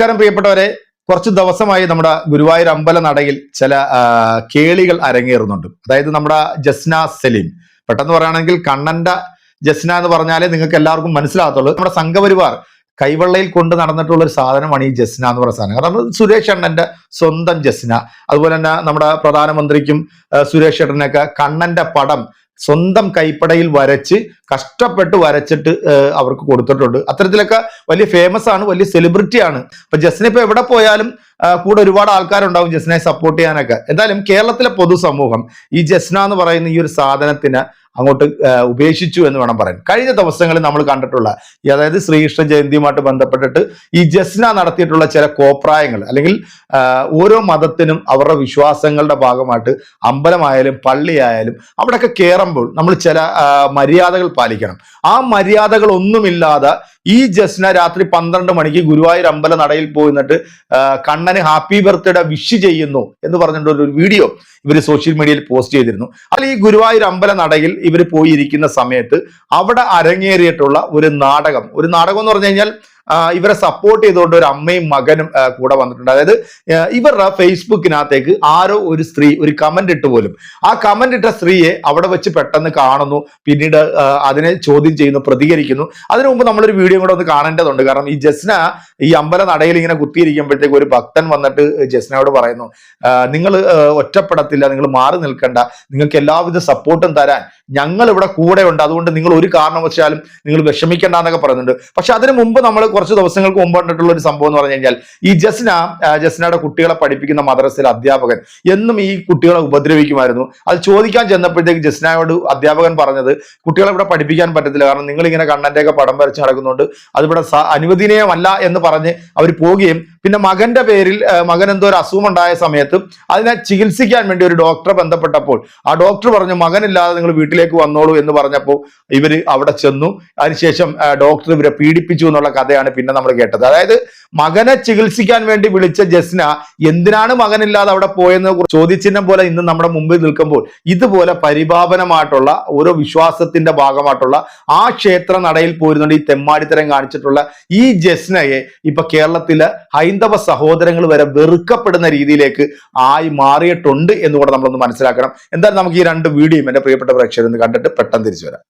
നമസ്കാരം പ്രിയപ്പെട്ടവരെ. കുറച്ച് ദിവസമായി നമ്മുടെ ഗുരുവായൂർ അമ്പല നടയിൽ ചില കേളികൾ അരങ്ങേറുന്നുണ്ട്. അതായത് നമ്മുടെ ജസ്ന സലീം. പെട്ടെന്ന് പറയുകയാണെങ്കിൽ കണ്ണന്റെ ജസ്ന എന്ന് പറഞ്ഞാലേ നിങ്ങൾക്ക് എല്ലാവർക്കും മനസ്സിലാകത്തുള്ളൂ. നമ്മുടെ സംഘപരിവാർ കൈവെള്ളയിൽ കൊണ്ട് നടന്നിട്ടുള്ള ഒരു സാധനമാണ് ഈ ജസ്ന എന്ന് പറയുന്ന സാധനം. കാരണം സുരേഷ് അണ്ണന്റെ സ്വന്തം ജസ്ന. അതുപോലെ തന്നെ നമ്മുടെ പ്രധാനമന്ത്രിക്കും സുരേഷ് ഏട്ടനൊക്കെ കണ്ണന്റെ പടം സ്വന്തം കൈപ്പടയിൽ വരച്ച് കഷ്ടപ്പെട്ട് വരച്ചിട്ട് അവർക്ക് കൊടുത്തിട്ടുണ്ട്. അത്തരത്തിലൊക്കെ വലിയ ഫേമസ് ആണ് വലിയ സെലിബ്രിറ്റി ആണ്. അപ്പൊ ജസ്ന ഇപ്പൊ എവിടെ പോയാലും കൂടെ ഒരുപാട് ആൾക്കാരുണ്ടാവും ജസ്നയെ സപ്പോർട്ട് ചെയ്യാനൊക്കെ. എന്തായാലും കേരളത്തിലെ പൊതുസമൂഹം ഈ ജസ്ന എന്ന് പറയുന്ന ഈ ഒരു സാധനത്തിന് അങ്ങോട്ട് ഉപേക്ഷിച്ചു എന്ന് വേണം പറയാൻ. കഴിഞ്ഞ ദിവസങ്ങളിൽ നമ്മൾ കണ്ടിട്ടുള്ള ഈ അതായത് ശ്രീകൃഷ്ണ ജയന്തിയുമായിട്ട് ബന്ധപ്പെട്ടിട്ട് ഈ ജസ്ന നടത്തിയിട്ടുള്ള ചില കോപ്രായങ്ങൾ അല്ലെങ്കിൽ ഓരോ മതത്തിനും അവരുടെ വിശ്വാസങ്ങളുടെ ഭാഗമായിട്ട് അമ്പലമായാലും പള്ളിയായാലും അവിടെയൊക്കെ കയറുമ്പോൾ നമ്മൾ ചില മര്യാദകൾ പാലിക്കണം. ആ മര്യാദകൾ ഒന്നുമില്ലാതെ ഈ ജസ്ന രാത്രി പന്ത്രണ്ട് മണിക്ക് ഗുരുവായൂർ അമ്പല നടയിൽ പോയി എന്നിട്ട് കണ്ണന് ഹാപ്പി ബർത്ത്ഡേ വിഷ് ചെയ്യുന്നു എന്ന് പറഞ്ഞിട്ടുള്ള ഒരു വീഡിയോ ഇവർ സോഷ്യൽ മീഡിയയിൽ പോസ്റ്റ് ചെയ്തിരുന്നു. അതിൽ ഈ ഗുരുവായൂർ അമ്പല നടയിൽ ഇവർ പോയിരിക്കുന്ന സമയത്ത് അവിടെ അരങ്ങേറിയിട്ടുള്ള ഒരു നാടകം. ഒരു നാടകം എന്ന് പറഞ്ഞു കഴിഞ്ഞാൽ ഇവരെ സപ്പോർട്ട് ചെയ്തുകൊണ്ട് ഒരു അമ്മയും മകനും കൂടെ വന്നിട്ടുണ്ട്. അതായത് ഇവരുടെ ഫേസ്ബുക്കിനകത്തേക്ക് ആരോ ഒരു സ്ത്രീ ഒരു കമന്റ് ഇട്ട് പോലും. ആ കമന്റ് ഇട്ട സ്ത്രീയെ അവിടെ വെച്ച് പെട്ടെന്ന് കാണുന്നു. പിന്നീട് അതിനെ ചോദ്യം ചെയ്യുന്നു പ്രതികരിക്കുന്നു. അതിനു മുമ്പ് നമ്മളൊരു വീഡിയോ കൂടെ ഒന്ന് കാണേണ്ടതുണ്ട്. കാരണം ഈ ജസ്ന ഈ അമ്പല നടയിൽ ഇങ്ങനെ കുത്തിയിരിക്കുമ്പോഴത്തേക്ക് ഒരു ഭക്തൻ വന്നിട്ട് ജസ്നയോട് പറയുന്നു നിങ്ങൾ ഒറ്റപ്പെടത്തില്ല നിങ്ങൾ മാറി നിൽക്കണ്ട. നിങ്ങൾക്ക് എല്ലാവിധ സപ്പോർട്ടും തരാൻ ഞങ്ങൾ ഇവിടെ കൂടെ ഉണ്ട് അതുകൊണ്ട് നിങ്ങൾ ഒരു കാരണവശാലും നിങ്ങൾ വിഷമിക്കേണ്ട എന്നൊക്കെ പറയുന്നുണ്ട്. പക്ഷെ അതിനു മുമ്പ് നമ്മൾ കുറച്ച് ദിവസങ്ങൾക്ക് മുമ്പ് കണ്ടിട്ടുള്ള ഒരു സംഭവം എന്ന് പറഞ്ഞു കഴിഞ്ഞാൽ ഈ ജസ്ന ജസ്നയുടെ കുട്ടികളെ പഠിപ്പിക്കുന്ന മദ്രസയിലെ അധ്യാപകൻ എന്നും ഈ കുട്ടികളെ ഉപദ്രവിക്കുമായിരുന്നു. അത് ചോദിക്കാൻ ചെന്നപ്പോഴത്തേക്ക് ജസ്നയോട് അധ്യാപകൻ പറഞ്ഞത് കുട്ടികളെ ഇവിടെ പഠിപ്പിക്കാൻ പറ്റത്തില്ല കാരണം നിങ്ങൾ ഇങ്ങനെ കണ്ണന്റെ ഒക്കെ പടം വരച്ച് നടക്കുന്നുണ്ട്. അതിവിടെ അനുവദനീയമല്ല എന്ന് പറഞ്ഞ് അവർ പോവുകയും പിന്നെ മകന്റെ പേരിൽ മകൻ എന്തോ ഒരു അസുഖം ഉണ്ടായ സമയത്ത് അതിനെ ചികിത്സിക്കാൻ വേണ്ടി ഒരു ഡോക്ടറെ ബന്ധപ്പെട്ടപ്പോൾ ആ ഡോക്ടർ പറഞ്ഞു മകനില്ലാതെ നിങ്ങൾ വീട്ടിലേക്ക് വന്നോളൂ എന്ന് പറഞ്ഞപ്പോൾ ഇവർ അവിടെ ചെന്നു. അതിനുശേഷം ഡോക്ടർ ഇവരെ പീഡിപ്പിച്ചു എന്നുള്ള കഥയാണ് പിന്നെ നമ്മൾ കേട്ടത്. അതായത് മകനെ ചികിത്സിക്കാൻ വേണ്ടി വിളിച്ച ജസ്ന എന്തിനാണ് മകനില്ലാതെ അവിടെ പോയെന്ന് ചോദ്യചിഹ്നം പോലെ ഇന്ന് നമ്മുടെ മുമ്പിൽ നിൽക്കുമ്പോൾ ഇതുപോലെ പരിപാവനമായിട്ടുള്ള ഓരോ വിശ്വാസത്തിന്റെ ഭാഗമായിട്ടുള്ള ആ ക്ഷേത്ര നടയിൽ പോരുന്നുണ്ട് ഈ തെമ്മാടിത്തരം കാണിച്ചിട്ടുള്ള ഈ ജസ്നയെ ഇപ്പൊ കേരളത്തിലെ ഹൈന്ദവ സഹോദരങ്ങൾ വരെ വെറുക്കപ്പെടുന്ന രീതിയിലേക്ക് ആയി മാറിയിട്ടുണ്ട് എന്ന് കൂടെ നമ്മളൊന്ന് മനസ്സിലാക്കണം. എന്തായാലും നമുക്ക് ഈ രണ്ട് വീഡിയോയും എന്റെ പ്രിയപ്പെട്ട പ്രേക്ഷകരിൽ നിന്ന് കണ്ടിട്ട് പെട്ടെന്ന് തിരിച്ചു വരാം.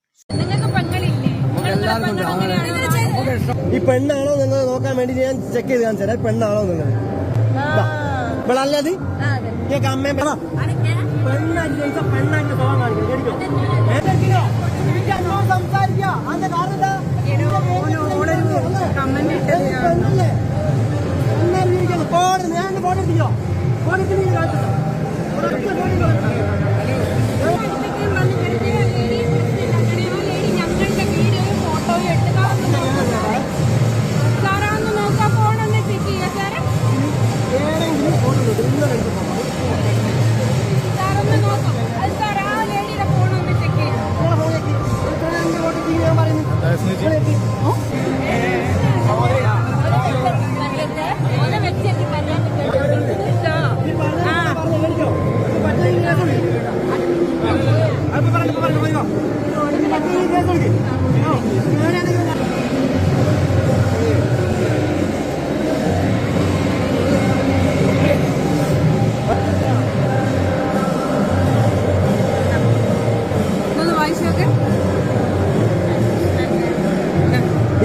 ഈ പെണ്ണാണോ എന്നുള്ളത് നോക്കാൻ വേണ്ടി ഞാൻ ചെക്ക് ചെയ്ത് കാണിച്ചു തരാം. പെണ്ണാണോ എന്നുള്ളത് ഇവളല്ലേ അത്? കേക്ക് അമ്മയും പെണ്ണ. പെണ്ണായിട്ട് ചോദിച്ചാൽ പെണ്ണായിട്ട് പോകാൻ കാണിക്കും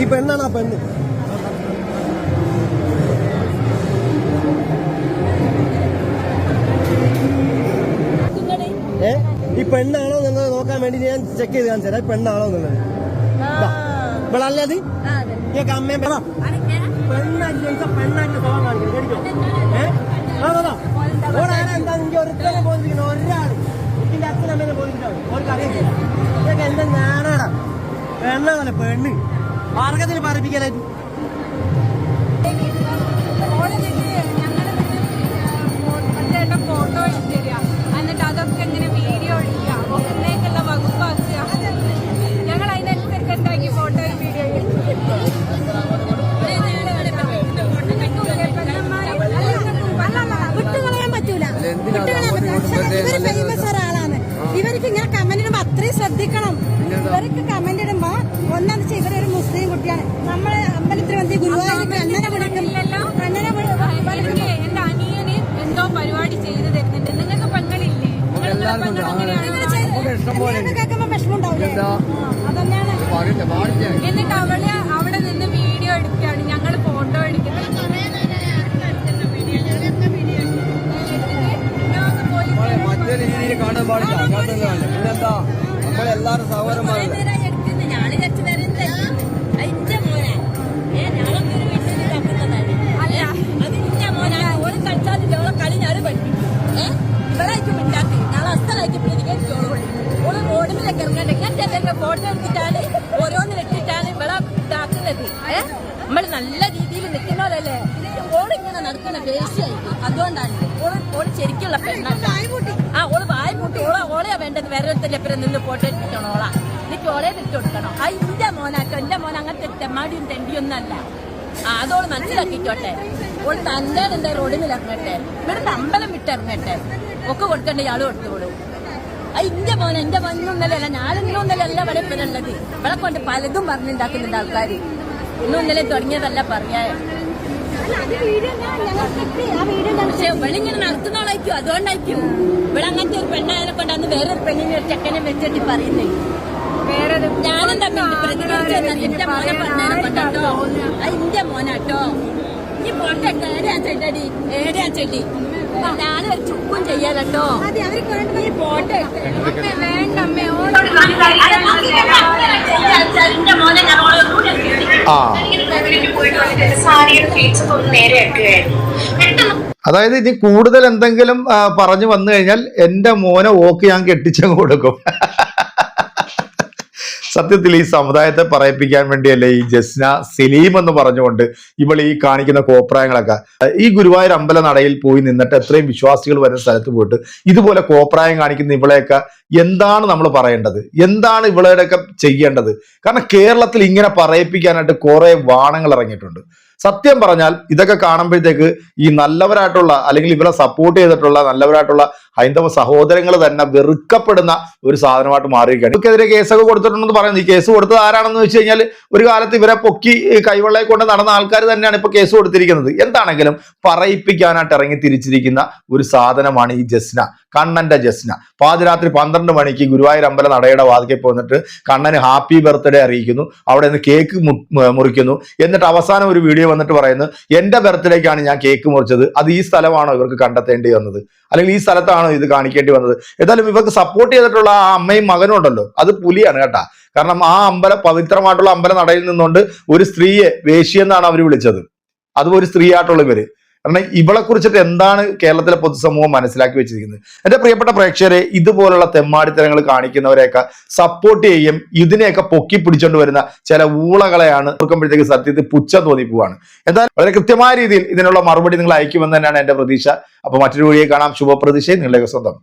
ഈ പെണ്ണാണ് ആ പെണ്ണ്. ഏ? ഈ പെണ്ണാണോ എന്നുള്ളത് നോക്കാൻ വേണ്ടി ഞാൻ ചെക്ക് ചെയ്ത് കാണിച്ചു തരാം പെണ്ണാണോ എന്നുള്ളത്. ഇവളല്ലേ അത്. അമ്മയും പെണ്ണ. പെണ്ണായിട്ട് ചോദിച്ചാൽ പെണ്ണായിട്ട് പോകാൻ കാണിക്കും കേട്ടോ ഏ? ആ അതാ ഓടാണ് എന്താ എനിക്ക് ഒരുത്തനെ പോയിരിക്കുന്നു ഒരാൾ ഇതിന്റെ അച്ഛനമ്മേനെ പോയിട്ടുണ്ടാവും ഓർക്ക് അറിയത്തില്ല. ഇതൊക്കെ എന്താ ഞാനാടാ പെണ്ണാണല്ലേ പെണ്ണ്. മാർഗത്തിൽ പറപ്പിക്കാനായിട്ട് എന്നിട്ട് അവൾ അവിടെ നിന്ന് വീഡിയോ എടുക്കുകയാണ്. ഞങ്ങൾ ഫോട്ടോ എടുക്കുന്നത് മറ്റേ രീതിയിൽ കാണാൻ പാടില്ല. നമ്മളെല്ലാരും സഹോദരന്മാരല്ലേ? ശരിക്കുള്ള പെണ്ണല്ല ആ ഓൾ വായ പൂട്ടി ഓള ഓളയാ വേണ്ടത്. വേറെ ഒരുത്തന്റെ എപ്പുറം നിന്ന് ഫോട്ടോ എടുപ്പിക്കണം ഓളാ. എന്നിട്ട് ഓളെ കൊടുക്കണം. ആ ഇന്റെ മോനാട്ടോ എന്റെ മോൻ അങ്ങനത്തെ തെമ്മാടിയും തെണ്ടിയൊന്നും അല്ല ആ അതോൾ മനസ്സിലാക്കിക്കോട്ടെ. ഓൾ തന്റെ എന്താ റോഡിൽ ഇറങ്ങട്ടെ. ഇവിടുന്ന് അമ്പലം വിട്ടിറങ്ങട്ടെ ഒക്കെ കൊടുക്കണ്ട ഇയാൾ കൊടുത്തോളൂ. ആ ഇന്റെ മോൻ എന്റെ മോനൊന്നല്ല ഞാനെന്നും ഒന്നല്ല അല്ല ഇവിടെ ഇപ്പനുള്ളത് ഇവിടെ കൊണ്ട് പലതും പറഞ്ഞുണ്ടാക്കുന്നുണ്ട് ആൾക്കാർ ഇന്നും ഇന്നലെ തുടങ്ങിയതല്ല പറയാ. പക്ഷെ ഇവളിങ്ങനെ നടത്തുന്നോളായിരിക്കും അതുകൊണ്ടായിരിക്കും. ഇവിടെ അങ്ങനത്തെ ഒരു പെണ്ണായനെ കൊണ്ടാന്ന് വേറെ വേറൊരു പെണ്ണിനെ ഒരു ചെക്കനെ വെച്ചിട്ട് പറയുന്നേ. ഞാനും തമ്മിൽ പ്രതികരിച്ചത് എന്റെ മോനെ പെണ്ണാനെ കൊണ്ടാട്ടോ? ആ ഇന്റെ മോനാട്ടോ. ഈ പോട്ടെ ഏടാ ചെടി ഏടെയാ ചെല്ലി ഞാനൊരു ചുക്കും ചെയ്യാലോ ഈ പോട്ടെ. വേണ്ട അമ്മേ എന്റെ മോനെ സാരിയുടെ ഫീച്ചർ ഒന്ന് നേരെ ആക്കുകയായിരുന്നു പെട്ടെന്ന് അതായത് ഇനി കൂടുതൽ എന്തെങ്കിലും പറഞ്ഞു വന്നു കഴിഞ്ഞാൽ എന്റെ മോനെ ഓക്ക് ഞാൻ കെട്ടിച്ചങ്ങ് കൊടുക്കും. സത്യത്തിൽ ഈ സമുദായത്തെ പറയിപ്പിക്കാൻ വേണ്ടിയല്ലേ ഈ ജസ്ന സലീം എന്ന് പറഞ്ഞുകൊണ്ട് ഇവൾ ഈ കാണിക്കുന്ന കോപ്രായങ്ങളൊക്കെ. ഈ ഗുരുവായൂർ അമ്പല നടയിൽ പോയി നിന്നിട്ട് എത്രയും വിശ്വാസികൾ വരുന്ന സ്ഥലത്ത് പോയിട്ട് ഇതുപോലെ കോപ്രായം കാണിക്കുന്ന ഇവളെയൊക്കെ എന്താണ് നമ്മൾ പറയേണ്ടത്? എന്താണ് ഇവളുടെയൊക്കെ ചെയ്യേണ്ടത്? കാരണം കേരളത്തിൽ ഇങ്ങനെ പറയിപ്പിക്കാനായിട്ട് കുറേ വാണങ്ങൾ ഇറങ്ങിയിട്ടുണ്ട്. സത്യം പറഞ്ഞാൽ ഇതൊക്കെ കാണുമ്പോഴത്തേക്ക് ഈ നല്ലവരായിട്ടുള്ള അല്ലെങ്കിൽ ഇവരെ സപ്പോർട്ട് ചെയ്തിട്ടുള്ള നല്ലവരായിട്ടുള്ള ഹൈന്ദവ സഹോദരങ്ങൾ തന്നെ വെറുക്കപ്പെടുന്ന ഒരു സാധനമായിട്ട് മാറിയിരിക്കുകയാണ്. ഇവർക്കെതിരെ കേസൊക്കെ കൊടുത്തിട്ടുണ്ടെന്ന് പറയുന്നത് ഈ കേസ് കൊടുത്തത് ആരാണെന്ന് വെച്ച് കഴിഞ്ഞാൽ ഒരു കാലത്ത് ഇവരെ പൊക്കി കൈവെള്ളയെ കൊണ്ട് നടന്ന ആൾക്കാർ തന്നെയാണ് ഇപ്പൊ കേസ് കൊടുത്തിരിക്കുന്നത്. എന്താണെങ്കിലും പറയിപ്പിക്കാനായിട്ട് ഇറങ്ങി തിരിച്ചിരിക്കുന്ന ഒരു സാധനമാണ് ഈ ജസ്ന. കണ്ണന്റെ ജസ്ന. പാതിരാത്രി പന്ത്രണ്ട് മണിക്ക് ഗുരുവായൂർ അമ്പല നടയുടെ വാതിക്കെ പോന്നിട്ട് കണ്ണന് ഹാപ്പി ബർത്ത്ഡേ അറിയിക്കുന്നു. അവിടെ നിന്ന് കേക്ക് മുറിക്കുന്നു. എന്നിട്ട് അവസാനം ഒരു വീഡിയോ വന്നിട്ട് പറയുന്നു എന്റെ ബർത്ത്ഡേക്കാണ് ഞാൻ കേക്ക് മുറിച്ചത്. അത് ഈ സ്ഥലമാണോ ഇവർക്ക് കണ്ടെത്തേണ്ടി വന്നത്? അല്ലെങ്കിൽ ഈ സ്ഥലത്താണോ ഇത് കാണിക്കേണ്ടി വന്നത്? ഏതായാലും ഇവർക്ക് സപ്പോർട്ട് ചെയ്തിട്ടുള്ള ആ അമ്മയും മകനും ഉണ്ടല്ലോ. അത് പുലിയാണ് കേട്ടാ. കാരണം ആ അമ്പല പവിത്രമായിട്ടുള്ള അമ്പല നടയിൽ നിന്നുകൊണ്ട് ഒരു സ്ത്രീയെ വേശിയെന്നാണ് അവർ വിളിച്ചത്. അതും ഒരു സ്ത്രീയായിട്ടുള്ള ഇവർ. കാരണം ഇവളെ കുറിച്ചിട്ട് എന്താണ് കേരളത്തിലെ പൊതുസമൂഹം മനസ്സിലാക്കി വെച്ചിരിക്കുന്നത്? എന്റെ പ്രിയപ്പെട്ട പ്രേക്ഷകരെ ഇതുപോലുള്ള തെമ്മാടിത്തരങ്ങൾ കാണിക്കുന്നവരെയൊക്കെ സപ്പോർട്ട് ചെയ്യും. ഇതിനെയൊക്കെ പൊക്കി പിടിച്ചോണ്ട് വരുന്ന ചില ഊളകളെയാണ് ഓർക്കുമ്പോഴത്തേക്ക് സത്യത്തിൽ പുച്ഛം തോന്നിപ്പോവാണ് എന്തായാലും വളരെ കൃത്യമായ രീതിയിൽ ഇതിനുള്ള മറുപടി നിങ്ങൾ അയക്കുമെന്ന് തന്നെയാണ് എന്റെ പ്രതീക്ഷ. അപ്പൊ മറ്റൊരു വഴിയെ കാണാം. ശുഭപ്രതീക്ഷയും നിങ്ങളുടെ സ്വന്തം